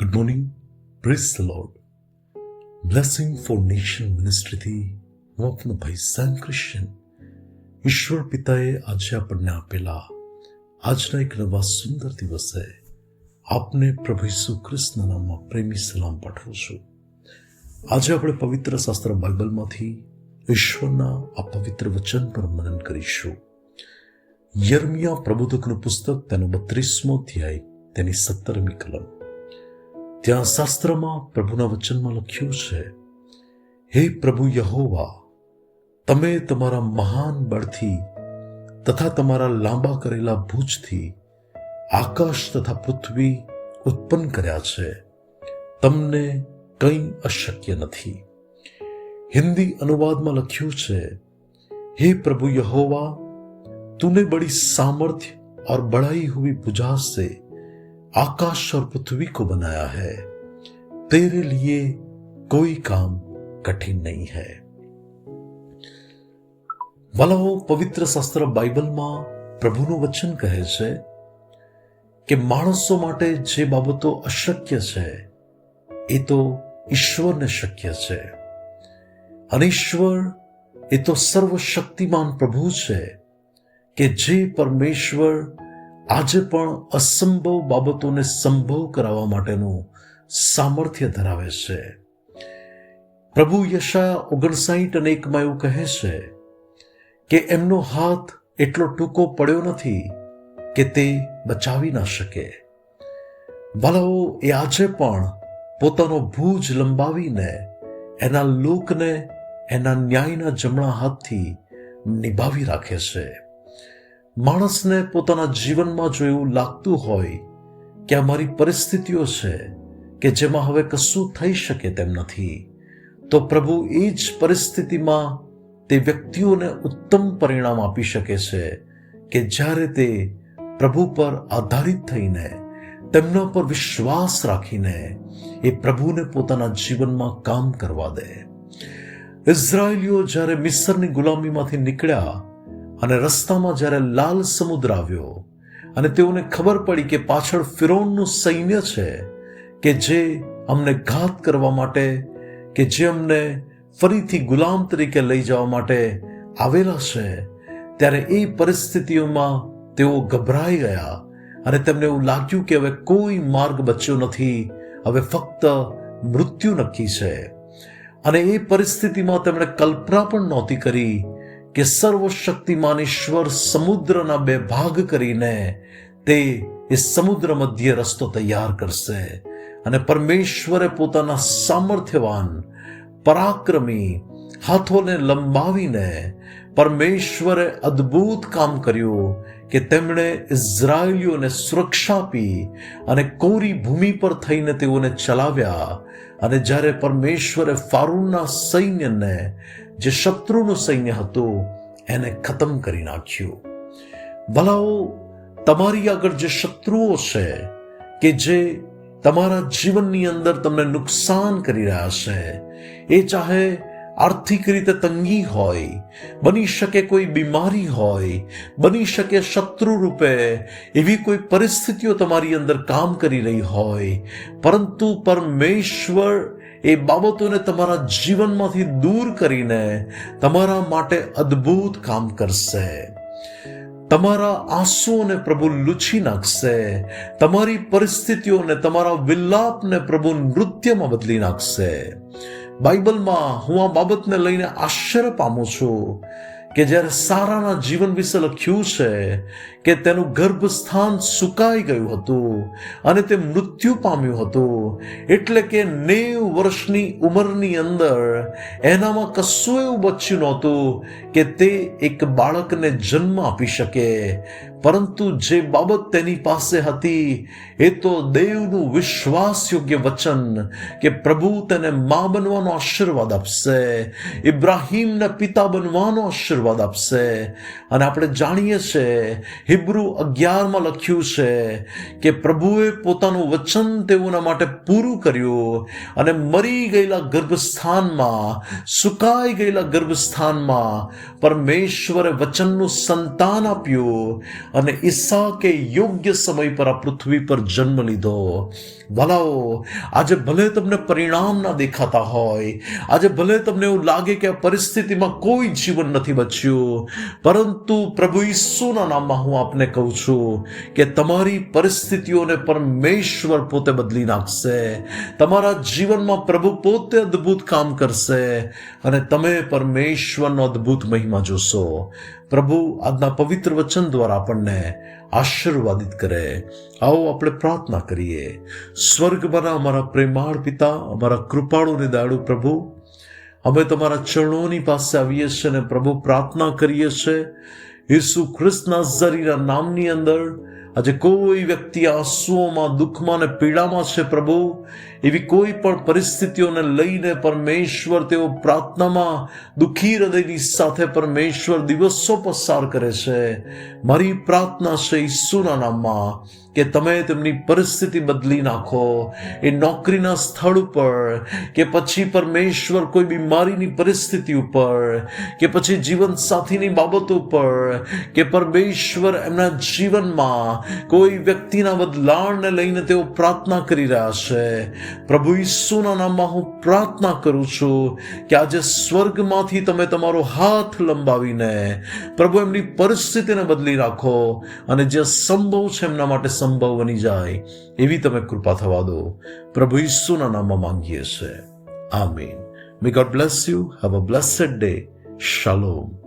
Good morning praise the lord blessing for nation મિનિસ્ટ્રીથી હું આપનો ભાઈ સેમ ક્રિશ્ચન ઈશ્વર પિતાએ આજે આપણને આપેલા આજના એક નવા સુંદર દિવસે આપને પ્રભુ ઈસુ ખ્રિસ્તના નામમાં પ્રેમી સલામ પાઠવું છું આજે આપણે પવિત્ર શાસ્ત્ર બાઇબલમાંથી ઈશ્વરના આ પવિત્ર વચન પર મનન કરીશું યર્મિયા પ્રબોધકનું પુસ્તક તેનો બત્રીસમો અધ્યાય તેની સત્તરમી કલમ ત્યાં શાસ્ત્રમાં પ્રભુના વચનમાં લખ્યું છે હે પ્રભુ યહોવા તમે તમારા મહાન બળથી તથા તમારા લાંબા કરેલા ભુજથી આકાશ તથા પૃથ્વી ઉત્પન્ન કર્યા છે તમને કંઈ અશક્ય નથી હિન્દી અનુવાદમાં લખ્યું છે हे प्रभु यहोवा तूने बड़ी सामर्थ्य और बढ़ाई हुई भुजा से आकाश और पृथ्वी को बनाया है तेरे लिए कोई काम कठिन नहीं है વલાઓ પવિત્ર શાસ્ત્ર બાઇબલમાં પ્રભુનું વચન કહે છે કે માણસો માટે જે બાબતો અશક્ય છે એ તો ઈશ્વરને શક્ય છે અને ઈશ્વર એ તો સર્વશક્તિમાન પ્રભુ છે કે જે પરમેશ્વર આજે પણ અસંભવ બાબતોને સંભવ કરાવવા માટેનું સામર્થ્ય ધરાવે છે. પ્રભુ યશા ઓગણસાઠ અને એકમાં એવું કહે છે કે એમનો હાથ એટલો ટૂંકો પડ્યો નથી કે તે બચાવી ના શકે. વાલાઓ, એ આજે પણ પોતાનો ભૂજ લંબાવીને એના લોકને એના ન્યાયના જમણા હાથથી નિભાવી રાખે છે. માણસને પોતાના જીવનમાં જો એવું લાગતું હોય કે આ મારી પરિસ્થિતિઓ છે, કે જેમાં હવે કશું થઈ શકે તેમ નથી, તો પ્રભુ એ જ પરિસ્થિતિમાં તે વ્યક્તિઓને ઉત્તમ પરિણામ આપી શકે છે કે જ્યારે તે પ્રભુ પર આધારિત થઈને, તેમના પર વિશ્વાસ રાખીને એ પ્રભુને પોતાના જીવનમાં કામ કરવા દે. ઇઝરાયલીઓ જ્યારે મિસરની ગુલામીમાંથી નીકળ્યા અને રસ્તામાં જ્યારે લાલ સમુદ્ર આવ્યો અને તેઓને ખબર પડી કે પાછળ ફિરોનનું સૈન્ય છે, કે જે અમને ઘાત કરવા માટે, કે જે અમને ફરીથી ગુલામ તરીકે લઈ જવા માટે આવેલા છે, ત્યારે એ પરિસ્થિતિઓમાં તેઓ ગભરાઈ ગયા અને તેમને એવું લાગ્યું કે હવે કોઈ માર્ગ બચ્યો નથી, હવે ફક્ત મૃત્યુ નક્કી છે. અને એ પરિસ્થિતિમાં તેમણે કલ્પના પણ નહોતી કરી કે સર્વશક્તિમાન ઈશ્વર સમુદ્રના બે ભાગ કરીને તે એ સમુદ્ર મધ્ય રસ્તો તૈયાર કરશે. અને પરમેશ્વરે પોતાના સામર્થ્યવાન, પરાક્રમી હાથોને લંબાવીને પરમેશ્વરે અદ્ભુત કામ કર્યું. કે તેમણે ઇઝરાયલીઓને સુરક્ષા આપી અને કોરી ભૂમિ પર થઈને તેઓને ચલાવ્યા. અને જ્યારે પરમેશ્વરે ફારૂનના સૈન્યને, જે શત્રુનું સૈન્ય હતું, એને ખતમ કરી નાખ્યું. ભલાઓ, તમારી આગળ જે શત્રુઓ છે, કે જે તમારા જીવનની અંદર તમને નુકસાન કરી રહ્યા છે, એ ચાહે આર્થિક રીતે તંગી હોય, બની શકે કોઈ બીમારી હોય, બની શકે શત્રુ રૂપે, એવી કોઈ પરિસ્થિતિઓ તમારી અંદર કામ કરી રહી હોય, પરંતુ પરમેશ્વર એ બાબતોને તમારા જીવનમાંથી દૂર કરીને તમારા માટે અદ્ભુત કામ કરશે. તમારા આંસુઓને પ્રભુ લૂછી નાખશે, તમારી પરિસ્થિતિઓને, તમારા વિલાપને પ્રભુ નૃત્યમાં બદલી નાખશે. બાઇબલમાં હું આ બાબતને લઈને આશ્ચર્ય પામું છું. કે જ્યારે સારાના જીવન વિશે લખ્યું છે કે તેનું ગર્ભસ્થાન સુકાઈ ગયું હતું અને તે મૃત્યુ પામ્યું હતું, એટલે કે નેવ વર્ષની ઉંમરની અંદર એનામાં કશું એવું બચ્યું નહોતું કે તે એક બાળકને જન્મ આપી શકે. પરંતુ જે બાબત તેની પાસે હતી, એ તો દેવનું વિશ્વાસયોગ્ય વચન કે પ્રભુ તેને મા બનવાનો આશીર્વાદ આપશે, ઇબ્રાહીમના પિતા બનવાનો આશીર્વાદ આપશે. અને આપણે જાણીએ છીએ, હિબ્રુ અગિયારમાં લખ્યું છે કે પ્રભુએ પોતાનું વચન તેઓના માટે પૂરું કર્યું અને મરી ગયેલા ગર્ભસ્થાનમાં, સુકાઈ ગયેલા ગર્ભસ્થાનમાં પરમેશ્વરે વચનનું સંતાન આપ્યું અને ઈસાકે યોગ્ય સમય પર આ પૃથ્વી પર જન્મ લીધો. ભલાઓ આજે ભલે તમને પરિણામ ના દેખાતા હોય, આજે ભલે તમને એવું લાગે કે આ પરિસ્થિતિમાં કોઈ જીવન નથી બચ્યું પરંતુ પ્રભુ ઈસુના નામમાં હું આપને કહું છું કે તમારી પરિસ્થિતિઓને પરમેશ્વર પોતે બદલી નાખશે. તમારા જીવનમાં પ્રભુ પોતે અદ્ભુત કામ કરશે અને તમે પરમેશ્વરનો અદ્ભુત મહિમા જોશો. પ્રભુ આજના પવિત્ર વચન દ્વારા આપણને આશીર્વાદિત કરે. આવો આપણે પ્રાર્થના કરીએ. સ્વર્ગમાં અમારા પ્રેમાળ પિતા, અમારા કૃપાળુ ને દાડુ પ્રભુ અમે તમારા ચરણોની પાસે આવીએ છીએ અને પ્રભુ પ્રાર્થના કરીએ છીએ. ઈસુ ખ્રિસ્તના ઝરીના નામની અંદર આજે કોઈ વ્યક્તિ આંસુઓમાં, દુઃખમાં અને પીડામાં છે પ્રભુ એવી કોઈ પણ પરિસ્થિતિઓને લઈને પરમેશ્વર તેઓ પ્રાર્થનામાં દુઃખી હૃદયની સાથે પરમેશ્વર દિવસો પસાર કરે છે. મારી પ્રાર્થના છે ઈસુના નામમાં કે તમે તેમની પરિસ્થિતિ બદલી નાખો. એ નોકરીના સ્થળ ઉપર કે પછી પરમેશ્વર કોઈ બીમારીની પરિસ્થિતિ ઉપર કે પછી જીવન સાથીની બાબતો ઉપર કે પરમેશ્વર એમના જીવનમાં કોઈ વ્યક્તિના બદલાણને લઈને તેઓ પ્રાર્થના કરી રહ્યા છે. પ્રભુ ઈસુના નામમાં હું પ્રાર્થના કરું છું કે આજે સ્વર્ગમાંથી તમે તમારો હાથ લંબાવીને પ્રભુ એમની પરિસ્થિતિને બદલી રાખો અને જે સંભવ છે એમના માટે સંભવ બની જાય એવી તમે કૃપા થવા દો. પ્રભુ ઈસુના નામમાં માંગીએ છે આમીન. May God bless you have a blessed day shalom